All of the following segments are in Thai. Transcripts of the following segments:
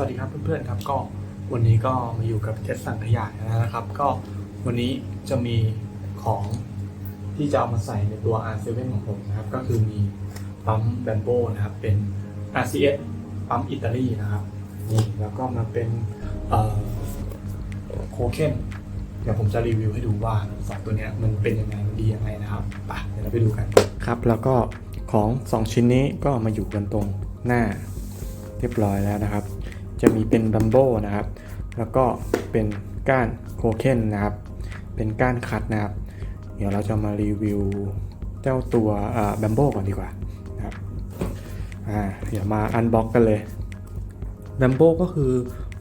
วัสดีครับเพื่อนๆครับก็วันนี้ก็มาอยู่กับเจสสังขยายนะครับ ก็วันนี้จะมีของที่จะเอามาใส่ในตัว R7 ของผมนะครับ ก็คือมีปั๊มแบมโบนะครับ เป็น RCS ปั๊มอิตาลีนะครับนี่แล้วก็มาเป็นโคเคนเดี๋ยวผมจะรีวิวให้ดูว่าสองตัวเนี้ยมันเป็นยังไงมันดียังไงนะครับไปเดี๋ยวเราไปดูกันครับแล้วก็ของ 2 ชิ้นนี้ก็มาอยู่กันตรงหน้าเรียบร้อยแล้วนะครับ จะมีเป็นดัมโบนะครับ แล้วก็เป็นก้านโคเคนนะครับ เป็นก้านคัดนะครับ เดี๋ยวเราจะมารีวิวเจ้าตัวดัมโบก่อนดีกว่านะครับเดี๋ยวมาอันบ็อกกันเลยดัมโบก็คือ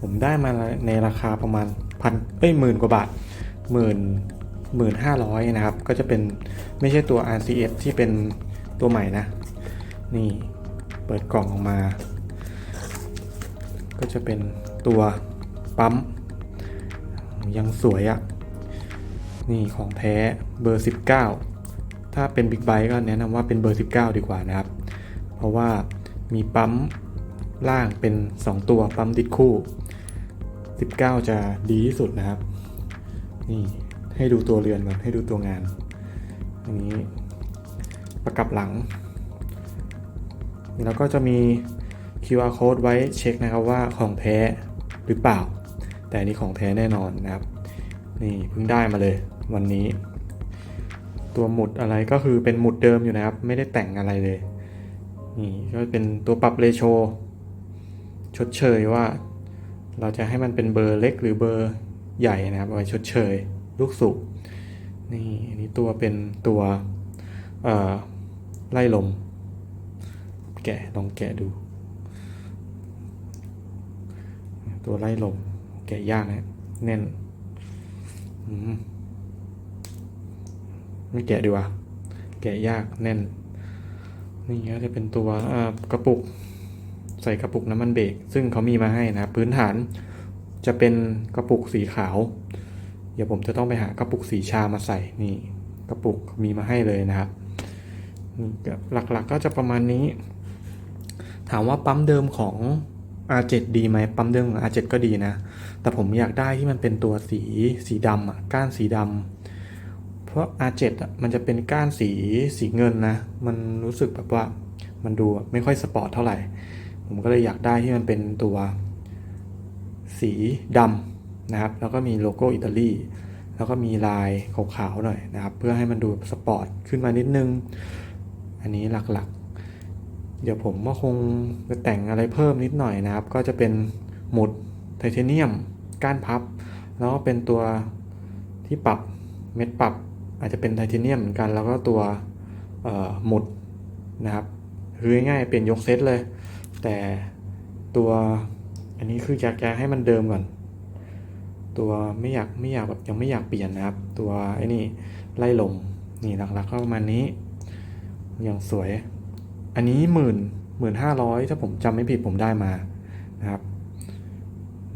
ผมได้มาในราคาประมาณพันเอ้ยหมื่นกว่าบาทหมื่นหมื่นห้าร้อยนะครับ ก็จะเป็นไม่ใช่ตัว RCS ที่เป็นตัวใหม่นะ นี่เปิดกล่องออกมา ก็จะเป็นตัวปั๊ม ยังสวยอะ่ะ นี่ของแท้เบอร์ 19 ถ้าเป็นบิ๊กไบค์ก็แนะนำว่าเป็นเบอร์ 19 ดีกว่านะครับ เพราะว่ามีปั๊มล่างเป็น 2 ตัวปั๊มดิดคู่ 19 จะดีที่สุดนะครับ นี่ให้ดูตัวเรือนก่อนให้ดูตัวงาน อันนี้ประกับหลัง แล้วก็จะมี QR code ไว้เช็คนะครับว่าของแท้หรือเปล่า แต่นนี้ของแท้แน่นอนนะครับ นี่เพิ่งได้มาเลยวันนี้ ตัวหมุดอะไรก็คือเป็นหมุดเดิมอยู่นะครับ ไม่ได้แต่งอะไรเลย นี่ก็เป็นตัวปรับเรโชชดเชยว่า เราจะให้มันเป็นเบอร์เล็กหรือเบอร์ใหญ่นะครับไว้ชดเชย ลูกสูบนี่อันนี้ตัวเป็นตัวไล่ลม แกะลองแกะดู ตัวไล่ลมแกะยากนะแน่นไม่แกะดีกว่า แกะยากแน่น นี่ก็จะเป็นตัวกระปุก ใส่กระปุกน้ำมันเบรกซึ่งเขามีมาให้นะพื้นฐานจะเป็นกระปุกสีขาว เดี๋ยวผมจะต้องไปหากระปุกสีชามาใส่นี่ กระปุกมีมาให้เลยนะครับนี่หลักๆก็จะประมาณนี้ ถามว่าปั๊มเดิมของ R7 ดีไหมปั๊มเดิมของ R7 ก็ดีนะ แต่ผมอยากได้ที่มันเป็นตัวสีสีดำอะก้านสีดำเพราะ R7 อะมันจะเป็นก้านสีสีเงินนะ มันรู้สึกแบบว่ามันดูไม่ค่อยสปอร์ตเท่าไหร่ ผมก็เลยอยากได้ที่มันเป็นตัวสีดำนะครับ แล้วก็มีโลโก้อิตาลีแล้วก็มีลายขาวๆหน่อยนะครับ เพื่อให้มันดูสปอร์ตขึ้นมานิดนึง อันนี้หลักๆ เดี๋ยวผมก็คงจะแต่งอะไรเพิ่มนิดหน่อยนะครับ ก็จะเป็นหมุดไทเทเนียม ก้านพับ แล้วก็เป็นตัวที่ปรับเม็ดปรับอาจจะเป็นไทเทเนียมเหมือนกัน แล้วก็ตัวหมุดนะครับคือง่ายๆเป็นยกเซตเลย แต่ตัวอันนี้คืออยากจะให้มันเดิมก่อน ตัวไม่อยากไม่อยากแบบยังไม่อยากเปลี่ยนนะครับ ตัวไอ้นี่ไล่ลมนี่หลักๆก็ประมาณนี้ อย่างสวย อันนี้หมื่นหมื่นห้าร้อยถ้าผมจำไม่ผิดผมได้มานะครับ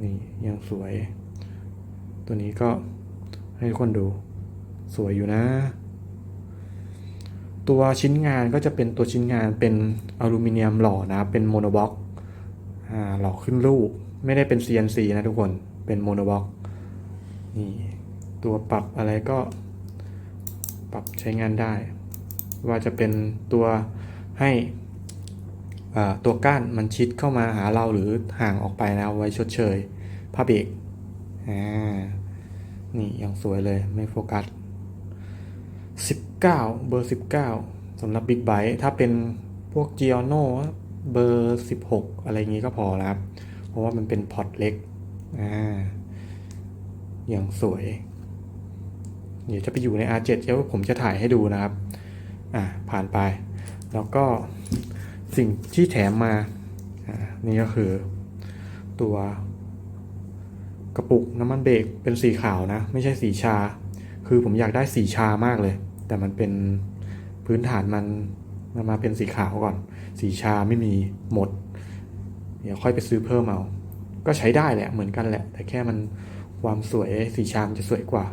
นี่ยังสวย ตัวนี้ก็ให้คนดูสวยอยู่นะ ตัวชิ้นงานก็จะเป็นตัวชิ้นงานเป็นอลูมิเนียมหล่อนะเป็นโมโนบล็อกหล่อขึ้นรูป ไม่ได้เป็น CNC นะทุกคนเป็นโมโนบล็อกนี่ตัวปรับอะไรก็ปรับใช้งานได้ ว่าจะเป็นตัว ให้ตัวก้านมันชิดเข้ามาหาเราหรือห่างออกไปนะไว้ชดเชยผ้าเบรกอ่านี่ยังสวยเลยไม่โฟกัส 19 เบอร์ 19สำหรับ Big b i t e ถ้าเป็นพวก g i o n o เบอร์ 16 อะไรอย่างนี้ก็พอแล้วครับ เพราะว่ามันเป็นพอร์ตเล็กอ่าอย่างสวย เดี๋ยวจะไปอยู่ใน R7 เดี๋ยวผมจะถ่ายให้ดูนะครับ อ่าผ่านไป แล้วก็สิ่งที่แถมมานี่ก็คือตัวกระปุกน้ำมันเบรกเป็นสีขาวนะ ไม่ใช่สีชา คือผมอยากได้สีชามากเลย แต่มันเป็นพื้นฐานมันมันมาเป็นสีขาวก่อน สีชาไม่มีหมด เดี๋ยวค่อยไปซื้อเพิ่มเอา ก็ใช้ได้แหละเหมือนกันแหละ แต่แค่มันความสวยสีชามจะสวยกว่า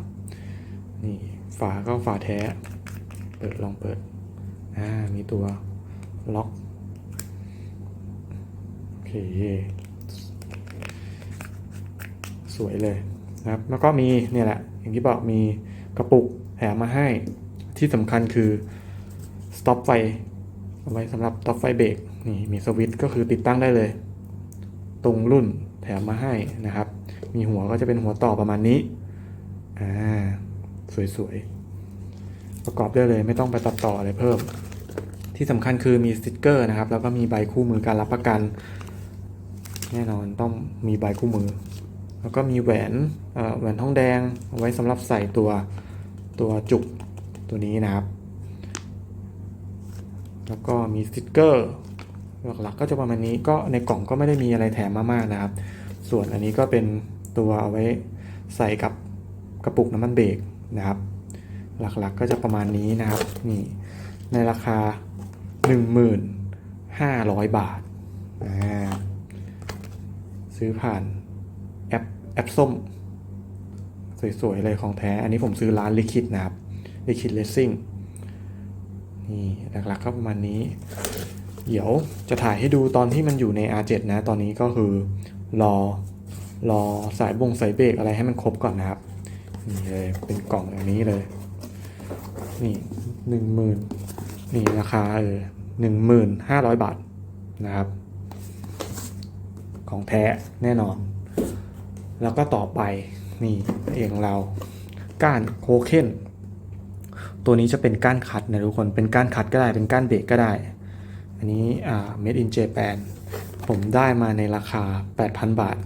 นี่ฝาก็ฝาแท้ เปิดลองเปิด อ่า มีตัวล็อกโอเคสวยเลยนะครับ แล้วก็มีเนี่ยแหละ อย่างที่บอกมีกระปุกแถมมาให้ที่สำคัญคือสต็อปไฟเอาไว้สำหรับสต็อปไฟเบรกนี่มีสวิตช์ก็คือติดตั้งได้เลย ตรงรุ่นแถมมาให้นะครับ มีหัวก็จะเป็นหัวต่อประมาณนี้อ่าสวยๆประกอบได้เลยไม่ต้องไปตัดต่ออะไรเพิ่ม ที่สำคัญคือมีสติกเกอร์นะครับ แล้วก็มีใบคู่มือการรับประกัน แน่นอนต้องมีใบคู่มือ แล้วก็มีแหวนแหวนทองแดงเอาไว้สำหรับใส่ตัวตัวจุกตัวนี้นะครับ แล้วก็มีสติกเกอร์หลักๆก็จะประมาณนี้ก็ในกล่องก็ไม่ได้มีอะไรแถมมามากนะครับ ส่วนอันนี้ก็เป็นตัวเอาไว้ใส่กับกระปุกน้ำมันเบรกนะครับ หลักๆก็จะประมาณนี้นะครับนี่ในราคา 1,500 บาทอ่าซื้อผ่านแอปแอปส้ม สวยๆเลยของแท้ อันนี้ผมซื้อร้านลิคิดนะครับลิคิดเลสซิ่งนี่หลักๆก็ประมาณนี้ เดี๋ยวจะถ่ายให้ดูตอนที่มันอยู่ใน R7 นะ ตอนนี้ก็คือรอรอสายบงสายเบรกอะไรให้มันครบก่อนนะครับ นี่เลย เป็นกล่องอย่างนี้เลย นี่หนึ่งหมื่นนี่ราคาเออ หนึ่งหมื่นห้าร้อยบาทนะครับ ของแท้แน่นอน แล้วก็ต่อไปนี่เองเราก้านโคเคนตัวนี้จะเป็นก้านคัดนะทุกคนเป็นก้านคัดก็ได้เป็นก้านเบรกก็ได้ อันนี้อ่า made in Japan ผมได้มาในราคา 8,000 บาท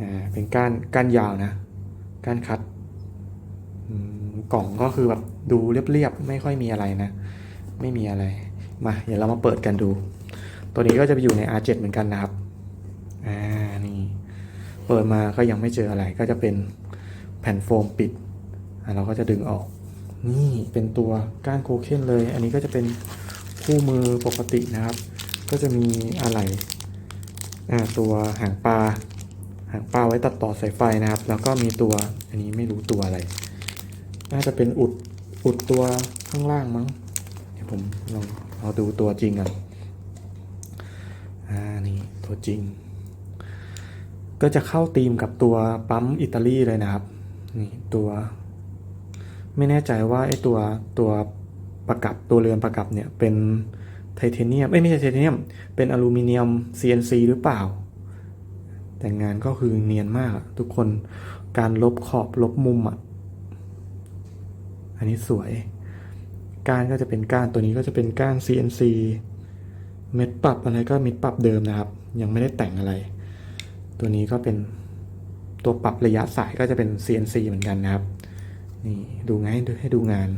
อ่าเป็นก้านก้านยาวนะ ก้านคัดกล่องก็คือแบบดูเรียบๆ ไม่ค่อยมีอะไรนะ ไม่มีอะไร มาเดี๋ยวเรามาเปิดกันดู ตัวนี้ก็จะไปอยู่ใน R7 เหมือนกันนะครับ อ่า นี่ เปิดมาก็ยังไม่เจออะไร ก็จะเป็นแผ่นโฟมปิดอะเราก็จะดึงออก นี่เป็นตัวก้านโคเคนเลย อันนี้ก็จะเป็นคู่มือปกตินะครับ ก็จะมีอะไรอ่าตัวหางปลา หางปลาไว้ตัดต่อสายไฟนะครับ แล้วก็มีตัว อันนี้ไม่รู้ตัวอะไร น่าจะเป็นอุด อุดตัวข้างล่างมั้ง ผมลองเอาดูตัวจริงกันอ่านี่ตัวจริง ก็จะเข้าธีมกับตัวปั๊มอิตาลีเลยนะครับ นี่ตัว ไม่แน่ใจว่าไอ้ตัวตัวประกับตัวเรือนประกับเนี่ยเป็นไทเทเนียมไม่ใช่ไทเทเนียม เป็นอลูมิเนียม CNC หรือเปล่า แต่งานก็คือเนียนมากอะทุกคนการลบขอบลบมุมอะ อันนี้สวย ก้านก็จะเป็นก้านตัวนี้ก็จะเป็นก้าน CNC เม็ดปรับอะไรก็เม็ดปรับเดิมนะครับ ยังไม่ได้แต่งอะไร ตัวนี้ก็เป็นตัวปรับระยะสายก็จะเป็น CNC เหมือนกันนะครับ นี่ดูง่ายให้ดูงาน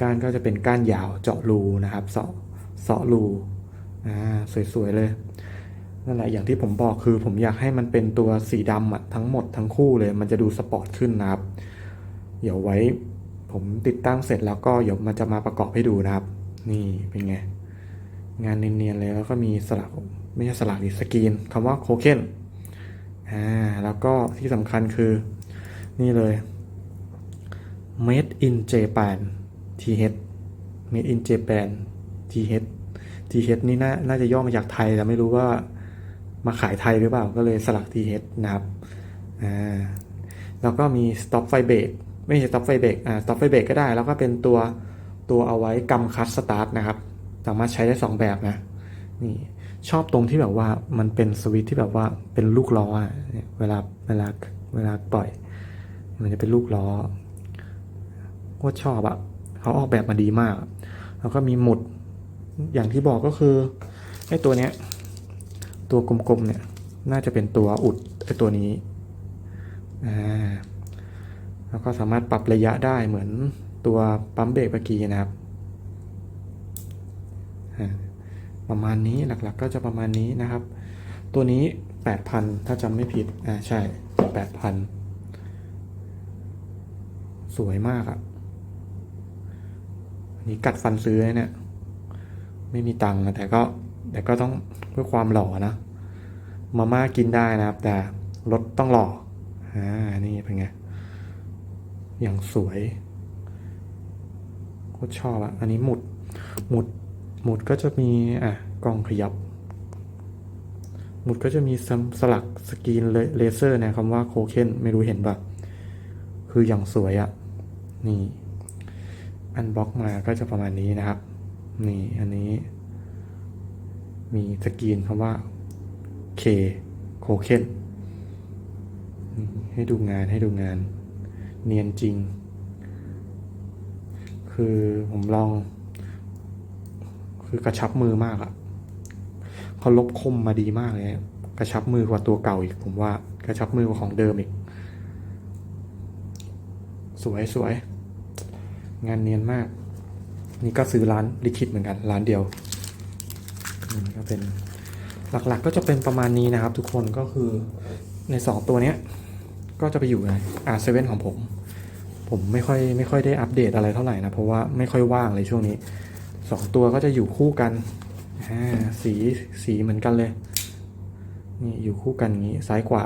ก้านก็จะเป็นก้านยาวเจาะรูนะครับเสาะเสาะรูอ่าสวยๆเลยนั่นแหละอย่างที่ผมบอกคือผมอยากให้มันเป็นตัวสีดำอะทั้งหมดทั้งคู่เลย มันจะดูสปอร์ตขึ้นนะครับ เดี๋ยวไว้ ผมติดตั้งเสร็จแล้วก็เดี๋ยวมันจะมาประกอบให้ดูนะครับ นี่เป็นไง งานเนียนๆเลยแล้วก็มีสลักไม่ใช่สลักดิสกรีนคำว่าโคเคนอ่าแล้วก็ที่สำคัญคือ นี่เลย made in Japan TH made in Japan TH TH นี่น่าน่าจะย่อมาจากไทย แต่ไม่รู้ว่ามาขายไทยหรือเปล่าก็เลยสลัก TH นะครับอ่าแล้วก็มี stop ไฟเบรก ไม่ใช่ stop ไฟเบรกอ่า stop ไฟเบรกก็ได้ แล้วก็เป็นตัวตัวเอาไว้กำคัดสตาร์ทนะครับ สามารถใช้ได้ 2 แบบนะ นี่ชอบตรงที่แบบว่ามันเป็นสวิตช์ที่แบบว่าเป็นลูกล้ออะเนี่ยเวลาเวลาเวลาปล่อย มันจะเป็นลูกล้อโคตรชอบอะเขาออกแบบมาดีมาก แล้วก็มีหมุดอย่างที่บอกก็คือไอ้ตัวเนี้ย ตัวกลมๆเนี่ย น่าจะเป็นตัวอุดไอ้ตัวนี้อ่า แล้วก็สามารถปรับระยะได้เหมือนตัวปั๊มเบรกเมื่อกี้นะครับ ประมาณนี้หลักๆก็จะประมาณนี้นะครับ ตัวนี้ 8,000 ถ้าจำไม่ผิด อ่าใช่ 8,000 สวยมากอะ่ะอันนี้กัดฟันซื้อนะเนี่ย ไม่มีตังค์แต่ก็ แต่ก็ต้องเพื่อความหล่อนะ มาม่ากินได้นะครับ แต่รถต้องหล่ออ่านี่เป็นไง อย่างสวยโคตรชอบอะอันนี้หมุดหมุดหมุดก็จะมีอะกล้องขยับ หมุดก็จะมีสมสลักสกรีนเลเซอร์นะคำว่าโคเคนไม่รู้เห็นปะคืออย่างสวยอะนี่ อันบล็อกมาก็จะประมาณนี้นะครับ นี่อันนี้ มีสกรีนคำว่า K โคเคนนี่ให้ดูงานให้ดูงาน เนียนจริง คือผมลอง คือกระชับมือมากอะเขาลบคมมาดีมากเลยกระชับมือกว่าตัวเก่าอีก ผมว่ากระชับมือกว่าของเดิมอีก สวยสวย งานเนียนมาก นี่ก็ซื้อร้านลิคิดเหมือนกันร้านเดียวก็เป็นหลักๆก็จะเป็นประมาณนี้นะครับ ทุกคนก็คือในสองตัวเนี้ย ก็จะไปอยู่ใน R7 ของผม ผมไม่ค่อยไม่ค่อยได้อัปเดตอะไรเท่าไหร่นะ เพราะว่าไม่ค่อยว่างเลยช่วงนี้สองตัวก็จะอยู่คู่กันสีสีเหมือนกันเลยนี่อยู่คู่กันอย่างนี้ซ้ายขวา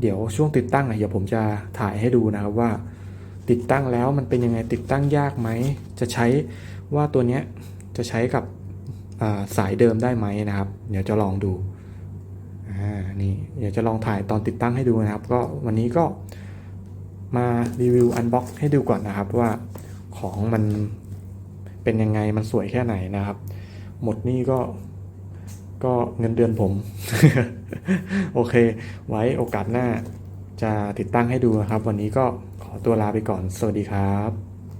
เดี๋ยวช่วงติดตั้งอะเดี๋ยวผมจะถ่ายให้ดูนะครับว่า ติดตั้งแล้วมันเป็นยังไงติดตั้งยากไหมจะใช้ว่าตัวเนี้ยจะใช้กับสายเดิมได้ไหมนะครับ เดี๋ยวจะลองดูอ่านี่เดี๋ยวจะลองถ่ายตอนติดตั้งให้ดูนะครับ ก็วันนี้ก็ มารีวิวอันบ็อกให้ดูก่อนนะครับว่าของมันเป็นยังไงมันสวยแค่ไหนนะครับ หมดนี่ก็ก็เงินเดือนผม โอเค ไว้โอกาสหน้าจะติดตั้งให้ดูนะครับ วันนี้ก็ขอตัวลาไปก่อน สวัสดีครับ